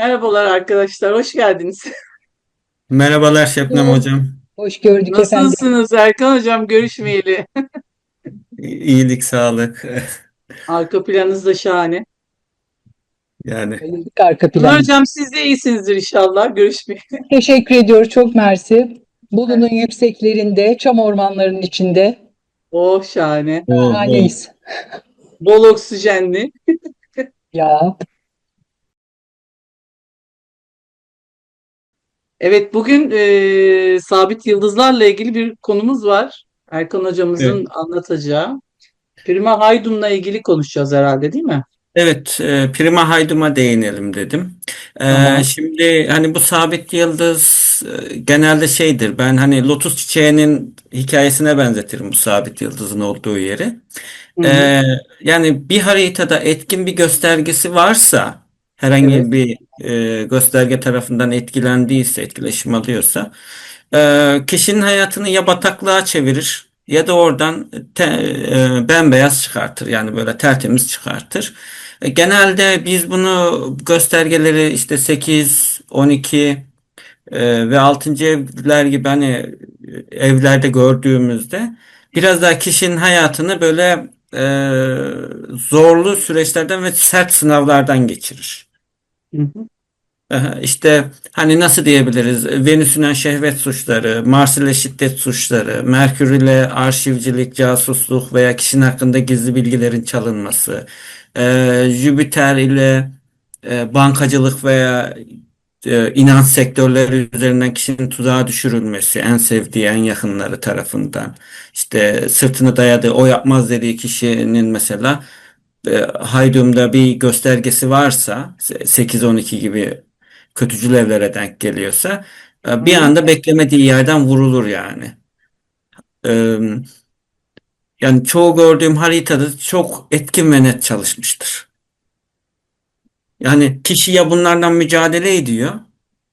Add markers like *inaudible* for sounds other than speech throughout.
Merhabalar arkadaşlar, hoş geldiniz. Merhabalar Şebnem Hocam. Hoş gördük efendim. Nasılsınız Erkan Hocam? Görüşmeyeli. İyilik, sağlık. *laughs* Arka planınız da şahane. Yani Bayıldık arka Tuna plan. Hocam siz de iyisinizdir inşallah. Görüşmeyeli. *laughs* Teşekkür ediyoruz. Çok mersi. Bolu'nun yükseklerinde, çam ormanlarının içinde. Oh şahane. o, o. Şahaneyiz. *laughs* Bol oksijenli. Ya Evet bugün e, sabit yıldızlarla ilgili bir konumuz var. Erkan hocamızın Evet. anlatacağı. Prima Haydun'la ilgili konuşacağız herhalde değil mi? Evet, e, Prima Haydum'a değinelim dedim. E, Tamam. şimdi hani bu sabit yıldız e, genelde şeydir. Ben hani lotus çiçeğinin hikayesine benzetirim bu sabit yıldızın olduğu yeri. Hı hı. E, yani bir haritada etkin bir göstergesi varsa, herhangi Evet. bir e, gösterge tarafından etkilendiyse, etkileşim alıyorsa, e, kişinin hayatını ya bataklığa çevirir ya da oradan te, e, bembeyaz çıkartır. Yani böyle tertemiz çıkartır. E, genelde biz bunu göstergeleri işte 8, 12 e, ve 6. evler gibi hani e, evlerde gördüğümüzde biraz daha kişinin hayatını böyle e, zorlu süreçlerden ve sert sınavlardan geçirir. İşte hani nasıl diyebiliriz? Venüs'ün şehvet suçları, Mars ile şiddet suçları, Merkür ile arşivcilik, casusluk veya kişinin hakkında gizli bilgilerin çalınması, e, Jüpiter ile e, bankacılık veya e, inanç sektörleri üzerinden kişinin tuzağa düşürülmesi, en sevdiği, en yakınları tarafından, işte sırtını dayadığı, o yapmaz dediği kişinin mesela Haydum'da bir göstergesi varsa 8-12 gibi kötücül evlere denk geliyorsa e, bir anda beklemediği yerden vurulur yani. Yani çoğu gördüğüm haritada çok etkin ve net çalışmıştır. Yani kişi ya bunlardan mücadele ediyor.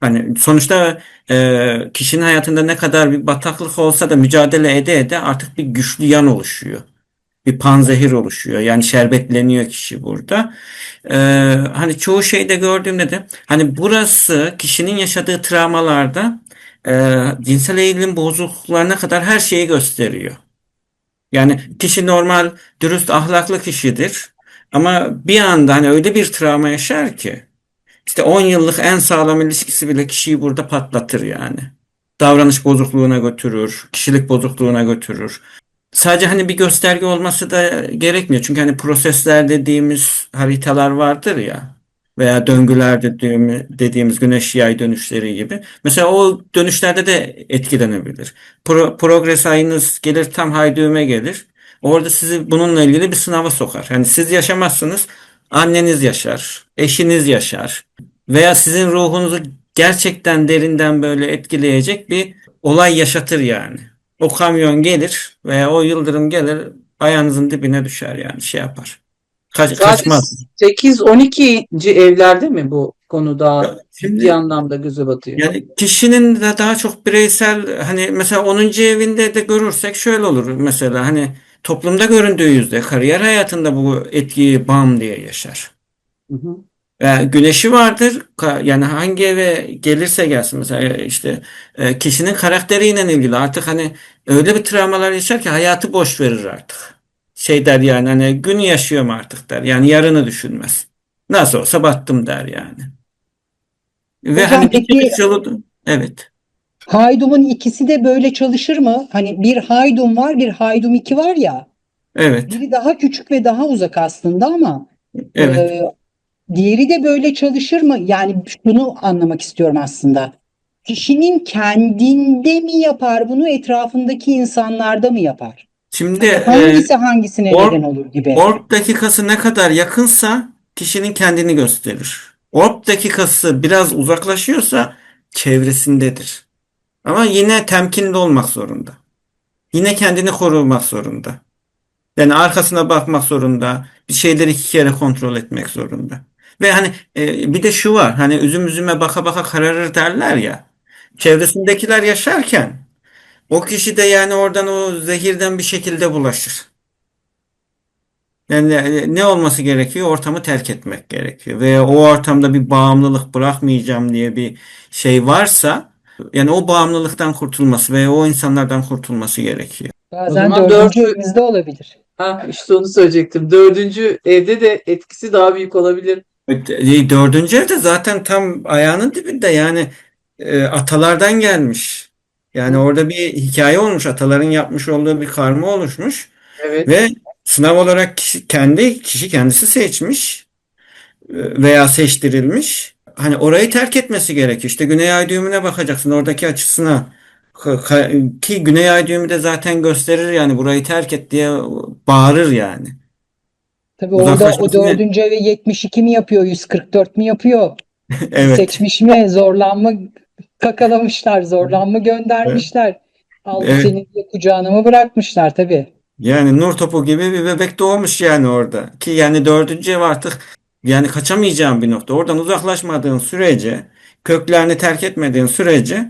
Hani sonuçta e, kişinin hayatında ne kadar bir bataklık olsa da mücadele ede ede artık bir güçlü yan oluşuyor. Bir panzehir oluşuyor. Yani şerbetleniyor kişi burada. Ee, hani çoğu şeyde gördüğümde de hani burası kişinin yaşadığı travmalarda e, cinsel eğilim bozukluklarına kadar her şeyi gösteriyor. Yani kişi normal, dürüst, ahlaklı kişidir. Ama bir anda hani öyle bir travma yaşar ki işte 10 yıllık en sağlam ilişkisi bile kişiyi burada patlatır yani. Davranış bozukluğuna götürür, kişilik bozukluğuna götürür. Sadece hani bir gösterge olması da gerekmiyor. Çünkü hani prosesler dediğimiz haritalar vardır ya veya döngüler dediğimiz, dediğimiz güneş yay dönüşleri gibi. Mesela o dönüşlerde de etkilenebilir. Pro, progres ayınız gelir tam hay düğüme gelir. Orada sizi bununla ilgili bir sınava sokar. Yani siz yaşamazsınız, anneniz yaşar, eşiniz yaşar veya sizin ruhunuzu gerçekten derinden böyle etkileyecek bir olay yaşatır yani. O kamyon gelir veya o yıldırım gelir ayağınızın dibine düşer yani şey yapar. Kaç, Sadece kaçmaz. 8-12. evlerde mi bu konu daha şimdi- ciddi anlamda göze batıyor? Yani kişinin de daha çok bireysel hani mesela 10. evinde de görürsek şöyle olur mesela hani toplumda göründüğü yüzde kariyer hayatında bu etkiyi bam diye yaşar. Hı hı. E, güneşi vardır. Ka- Yani hangi eve gelirse gelsin mesela işte e, kişinin karakteriyle ilgili artık hani öyle bir travmalar yaşar ki hayatı boş verir artık. Şey der yani hani gün yaşıyorum artık der. Yani yarını düşünmez. Nasıl olsa battım der yani. Ve Hocam hani bir peki- çıkış yolu evet. Haydum'un ikisi de böyle çalışır mı? Hani bir Haydum var, bir Haydum 2 var ya. Evet. Biri daha küçük ve daha uzak aslında ama Evet. e, diğeri de böyle çalışır mı? Yani şunu anlamak istiyorum aslında. Kişinin kendinde mi yapar bunu, etrafındaki insanlarda mı yapar? Şimdi e, Hangisi hangisine or- neden olur gibi. Orb dakikası ne kadar yakınsa kişinin kendini gösterir. Orb dakikası biraz uzaklaşıyorsa çevresindedir. Ama yine temkinli olmak zorunda. Yine kendini korumak zorunda. Yani arkasına bakmak zorunda. Bir şeyleri iki kere kontrol etmek zorunda. Ve hani e, bir de şu var. Hani üzüm üzüme baka baka kararır derler ya. Çevresindekiler yaşarken o kişi de yani oradan o zehirden bir şekilde bulaşır. Yani e, ne olması gerekiyor? Ortamı terk etmek gerekiyor. Ve o ortamda bir bağımlılık bırakmayacağım diye bir şey varsa yani o bağımlılıktan kurtulması ve o insanlardan kurtulması gerekiyor. Bazen dördüncü dört- evimizde olabilir. Ha, işte onu söyleyecektim. Dördüncü evde de etkisi daha büyük olabilir. E, Dördüncü evde zaten tam ayağının dibinde yani e, atalardan gelmiş. Yani orada bir hikaye olmuş. Ataların yapmış olduğu bir karma oluşmuş. Evet. Ve sınav olarak kişi, kendi kişi kendisi seçmiş e, veya seçtirilmiş. Hani orayı terk etmesi gerekiyor. İşte Güney Ay düğümüne bakacaksın. Oradaki açısına ki Güney Ay düğümü de zaten gösterir yani burayı terk et diye bağırır yani. Tabii orada o dördüncü eve 72 mi yapıyor, 144 mi yapıyor? *laughs* Evet. Seçmiş mi, zorlanma kakalamışlar, zorlanma göndermişler. Al Evet. senin diye kucağına mı bırakmışlar tabii. Yani nur topu gibi bir bebek doğmuş yani orada. Ki yani dördüncü ev artık yani kaçamayacağın bir nokta. Oradan uzaklaşmadığın sürece, köklerini terk etmediğin sürece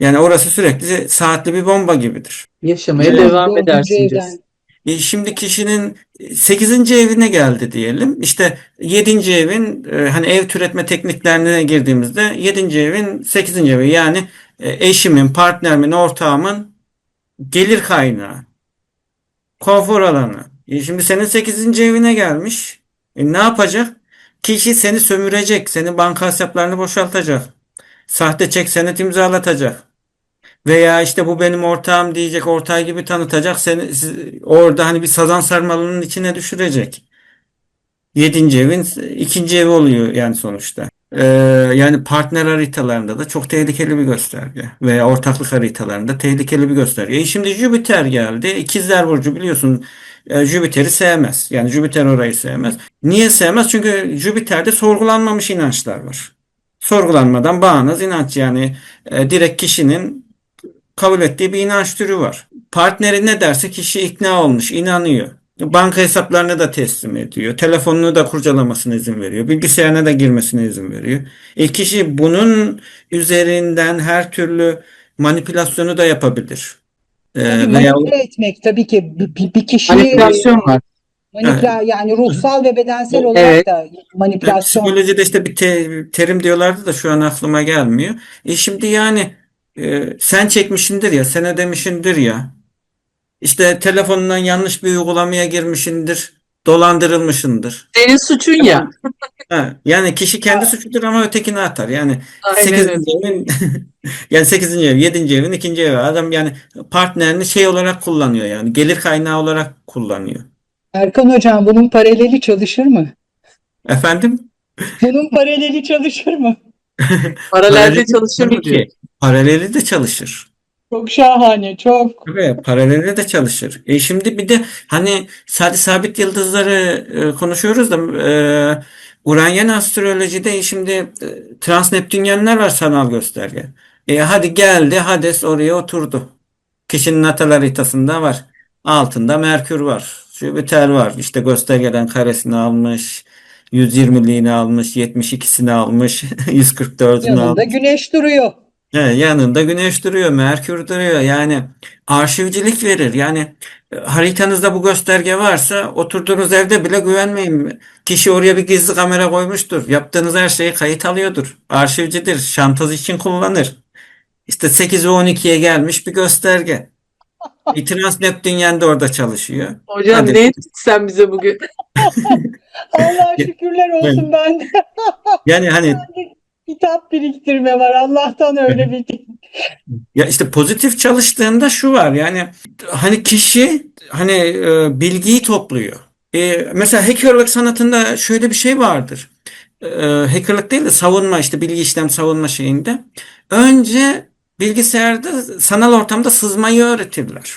yani orası sürekli saatli bir bomba gibidir. Yaşamaya Evet. devam Dördüncü E, Şimdi kişinin 8. evine geldi diyelim. İşte 7. evin e, hani ev türetme tekniklerine girdiğimizde 7. evin 8. evi yani e, eşimin, partnerimin, ortağımın gelir kaynağı, konfor alanı. E, Şimdi senin 8. evine gelmiş. E, ne yapacak? Kişi seni sömürecek, senin banka hesaplarını boşaltacak. Sahte çek senet imzalatacak. Veya işte bu benim ortağım diyecek, ortağı gibi tanıtacak. Seni siz- orada hani bir sazan sarmalının içine düşürecek. Yedinci evin ikinci evi oluyor yani sonuçta. Ee, yani partner haritalarında da çok tehlikeli bir gösterge. Veya ortaklık haritalarında tehlikeli bir gösterge. E şimdi Jüpiter geldi. İkizler Burcu biliyorsun e, Jüpiter'i sevmez. Yani Jüpiter orayı sevmez. Niye sevmez? Çünkü Jüpiter'de sorgulanmamış inançlar var. Sorgulanmadan bağnaz inanç yani e, direkt kişinin kabul ettiği bir inanç türü var. Partneri ne derse kişi ikna olmuş, inanıyor. Banka hesaplarını da teslim ediyor. Telefonunu da kurcalamasına izin veriyor. Bilgisayarına da girmesine izin veriyor. E kişi bunun üzerinden her türlü manipülasyonu da yapabilir. E, Tabii veya manipüle etmek tabii ki bir, bir, bir kişiyi Manipülasyon var. manipüla yani ruhsal ve bedensel olarak Evet. da manipülasyon Psikolojide işte bir te- terim diyorlardı da şu an aklıma gelmiyor. E şimdi yani e, sen çekmişindir ya, sen ödemişindir ya. İşte telefonundan yanlış bir uygulamaya girmişindir, dolandırılmışındır. Senin suçun ya. Ha, yani kişi kendi suçudur ama ötekini atar. Yani Aynen 8. öyle. evin *laughs* yani 8. ev, 7. evin 2. evi. Adam yani partnerini şey olarak kullanıyor yani gelir kaynağı olarak kullanıyor. Erkan hocam bunun paraleli çalışır mı? Efendim? Bunun paraleli çalışır mı? Paralelde Paraleli çalışır tabii mı diyor. Paraleli de çalışır. Çok şahane, çok. Tabii paralelde de çalışır. E şimdi bir de hani sadece sabit yıldızları e, konuşuyoruz da e, Uranyen astrolojide şimdi e, transneptünyenler var sanal gösterge. E hadi geldi Hades oraya oturdu. Kişinin natal haritasında var. Altında Merkür var. Jüpiter var. İşte göstergeden karesini almış. 120'liğini almış. 72'sini almış. *laughs* 144'ünü Yanında almış. güneş duruyor. He, yanında güneş duruyor, Merkür duruyor. Yani arşivcilik verir. Yani e, haritanızda bu gösterge varsa oturduğunuz evde bile güvenmeyin. Kişi oraya bir gizli kamera koymuştur. Yaptığınız her şeyi kayıt alıyordur. Arşivcidir. Şantaj için kullanır. İşte 8 ve 12'ye gelmiş bir gösterge. E, Transneptünyen de orada çalışıyor. Hocam Hadi. ne ettin sen bize bugün? *laughs* *laughs* Allah şükürler olsun ben de Yani hani kitap biriktirme var. Allah'tan öyle bir *laughs* Ya işte pozitif çalıştığında şu var yani hani kişi hani e, bilgiyi topluyor. E, mesela hackerlık sanatında şöyle bir şey vardır. E, hackerlık değil de savunma işte bilgi işlem savunma şeyinde. Önce bilgisayarda sanal ortamda sızmayı öğretirler.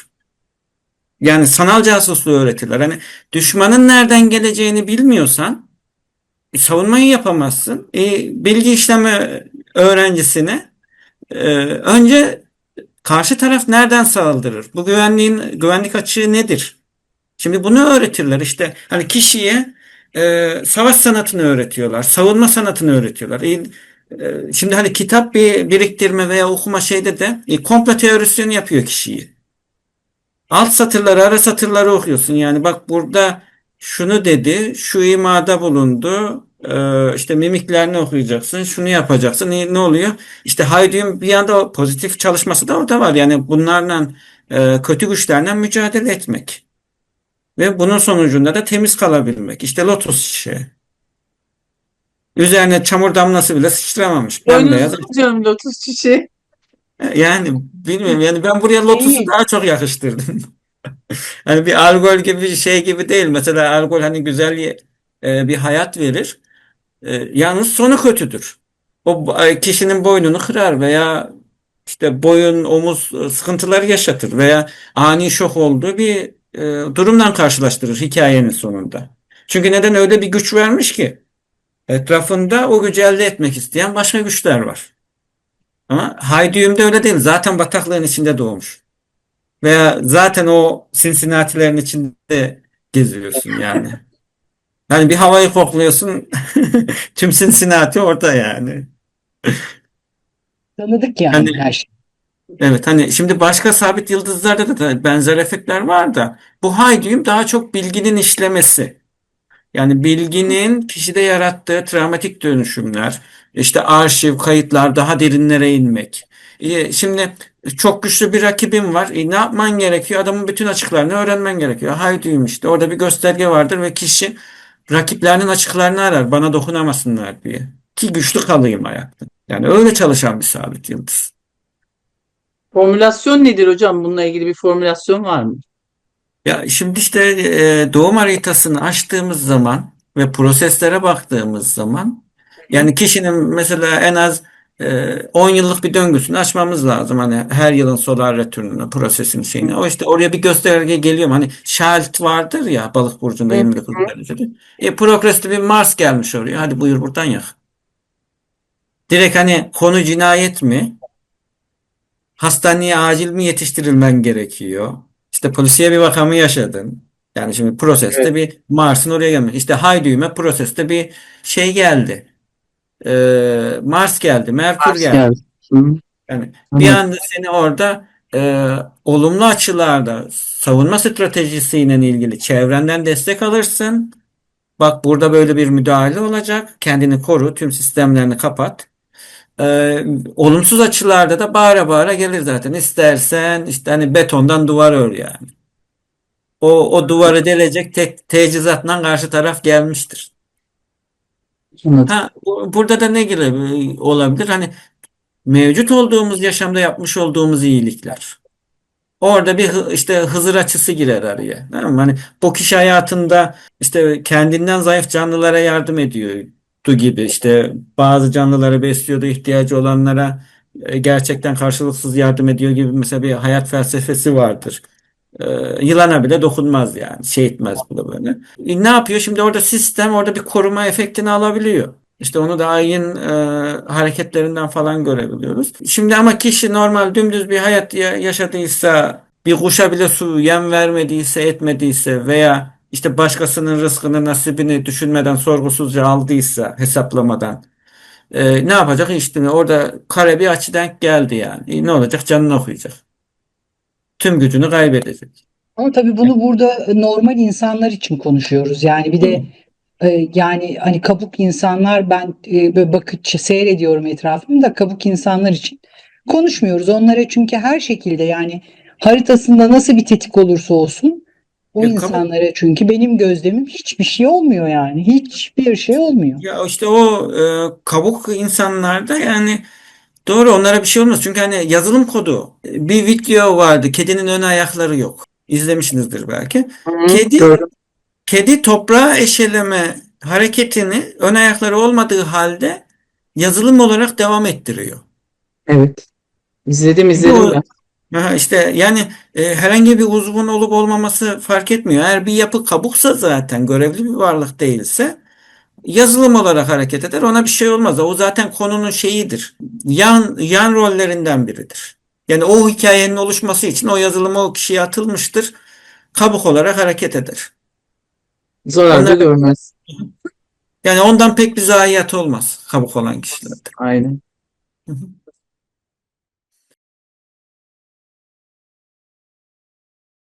Yani sanal casusluğu öğretirler. Hani düşmanın nereden geleceğini bilmiyorsan savunmayı yapamazsın. E, bilgi işlemi öğrencisine e, önce Karşı taraf nereden saldırır? Bu güvenliğin güvenlik açığı nedir? Şimdi bunu öğretirler işte hani kişiye e, savaş sanatını öğretiyorlar, savunma sanatını öğretiyorlar. E, e, şimdi hani kitap bir biriktirme veya okuma şeyde de e, komplo teorisyonu yapıyor kişiyi. Alt satırları, ara satırları okuyorsun. Yani bak burada şunu dedi, şu imada bulundu, e, işte mimiklerini okuyacaksın, şunu yapacaksın. Ne, ne oluyor? İşte Hayduy'un bir yanda pozitif çalışması da orada var. Yani bunlarla e, kötü güçlerle mücadele etmek. Ve bunun sonucunda da temiz kalabilmek. İşte lotus çiçeği. Üzerine çamur damlası bile sıçramamış. Boynuzlu diyorum lotus çiçeği. Yani bilmiyorum yani ben buraya lotusu daha çok yakıştırdım. Hani bir alkol gibi bir şey gibi değil. Mesela alkol hani güzel bir, e, hayat verir. E, yalnız sonu kötüdür. O kişinin boynunu kırar veya işte boyun, omuz e, sıkıntıları yaşatır veya ani şok olduğu bir durumdan karşılaştırır hikayenin sonunda. Çünkü neden öyle bir güç vermiş ki etrafında o gücü elde etmek isteyen başka güçler var. Ama Hayduyum'da öyle değil. Zaten bataklığın içinde doğmuş. Veya zaten o Cincinnati'lerin içinde geziyorsun yani. Yani *laughs* bir havayı kokluyorsun. *laughs* Tüm Cincinnati orada yani. Tanıdık yani Hani- her şey. Evet hani şimdi başka sabit yıldızlarda da, benzer efektler var da bu Hayduyum daha çok bilginin işlemesi. Yani bilginin kişide yarattığı travmatik dönüşümler, işte arşiv, kayıtlar, daha derinlere inmek. Şimdi çok güçlü bir rakibin var. E, ne yapman gerekiyor? Adamın bütün açıklarını öğrenmen gerekiyor. Hayduyum işte. Orada bir gösterge vardır ve kişi rakiplerinin açıklarını arar. Bana dokunamasınlar diye. Ki güçlü kalayım ayakta. Yani öyle çalışan bir sabit yıldız. Formülasyon nedir hocam? Bununla ilgili bir formülasyon var mı? Ya şimdi işte e, doğum haritasını açtığımız zaman ve proseslere baktığımız zaman yani kişinin mesela en az 10 yıllık bir döngüsünü açmamız lazım. Hani her yılın solar returnunu, prosesin şeyini. O işte oraya bir gösterge geliyor. Hani Şalt vardır ya balık burcunda Hı 29 derecede. E, progresli bir Mars gelmiş oraya. Hadi buyur buradan yak. Direkt hani konu cinayet mi? Hastaneye acil mi yetiştirilmen gerekiyor? İşte polisiye bir vakamı yaşadın. Yani şimdi proseste bir Mars'ın oraya gelmiş. İşte Hayduyum'a proseste bir şey geldi. Ee, Mars geldi, Merkür geldi. Hı. Yani bir anda seni orada e, olumlu açılarda savunma stratejisiyle ilgili çevrenden destek alırsın. Bak burada böyle bir müdahale olacak. Kendini koru, tüm sistemlerini kapat. Ee, olumsuz açılarda da bağıra bağıra gelir zaten. İstersen işte hani betondan duvar ör yani. O, o duvarı delecek tek tecizatla karşı taraf gelmiştir. Anladım. Ha, bu- burada da ne gibi olabilir? Hani mevcut olduğumuz yaşamda yapmış olduğumuz iyilikler. Orada bir işte Hızır açısı girer araya. Tamam mı? Hani bu kişi hayatında işte kendinden zayıf canlılara yardım ediyordu gibi işte bazı canlıları besliyordu, ihtiyacı olanlara e, gerçekten karşılıksız yardım ediyor gibi mesela bir hayat felsefesi vardır. E, yılana bile dokunmaz yani. Şey etmez bile böyle. E, ne yapıyor? Şimdi orada sistem orada bir koruma efektini alabiliyor. İşte onu da ayın e, hareketlerinden falan görebiliyoruz. Şimdi ama kişi normal dümdüz bir hayat ya- yaşadıysa, bir kuşa bile su yem vermediyse, etmediyse veya işte başkasının rızkını, nasibini düşünmeden, sorgusuzca aldıysa, hesaplamadan e, ne yapacak? İşte orada kare bir açı denk geldi yani. E, ne olacak? Canını okuyacak. Tüm gücünü kaybedecek. Ama tabii bunu burada normal insanlar için konuşuyoruz. Yani bir de e, yani hani kabuk insanlar ben e, böyle bakıp seyrediyorum etrafımda kabuk insanlar için konuşmuyoruz. Onlara çünkü her şekilde yani haritasında nasıl bir tetik olursa olsun o Ya kabuk- insanlara çünkü benim gözlemim hiçbir şey olmuyor yani. Hiçbir şey olmuyor. Ya işte o e, kabuk insanlarda yani doğru onlara bir şey olmaz. Çünkü hani yazılım kodu. Bir video vardı. Kedinin ön ayakları yok. İzlemişsinizdir belki. Hı, Kedi gördüm. kedi toprağı eşeleme hareketini ön ayakları olmadığı halde yazılım olarak devam ettiriyor. Evet. İzledim izledim Bu- ben. Aha işte yani e, herhangi bir uzvun olup olmaması fark etmiyor. Eğer bir yapı kabuksa zaten görevli bir varlık değilse yazılım olarak hareket eder. Ona bir şey olmaz. O zaten konunun şeyidir. Yan yan rollerinden biridir. Yani o hikayenin oluşması için o yazılım o kişiye atılmıştır. Kabuk olarak hareket eder. Zararda Onlar- görmez. Yani ondan pek bir zayiat olmaz kabuk olan kişilerde. Aynen. Hı hı.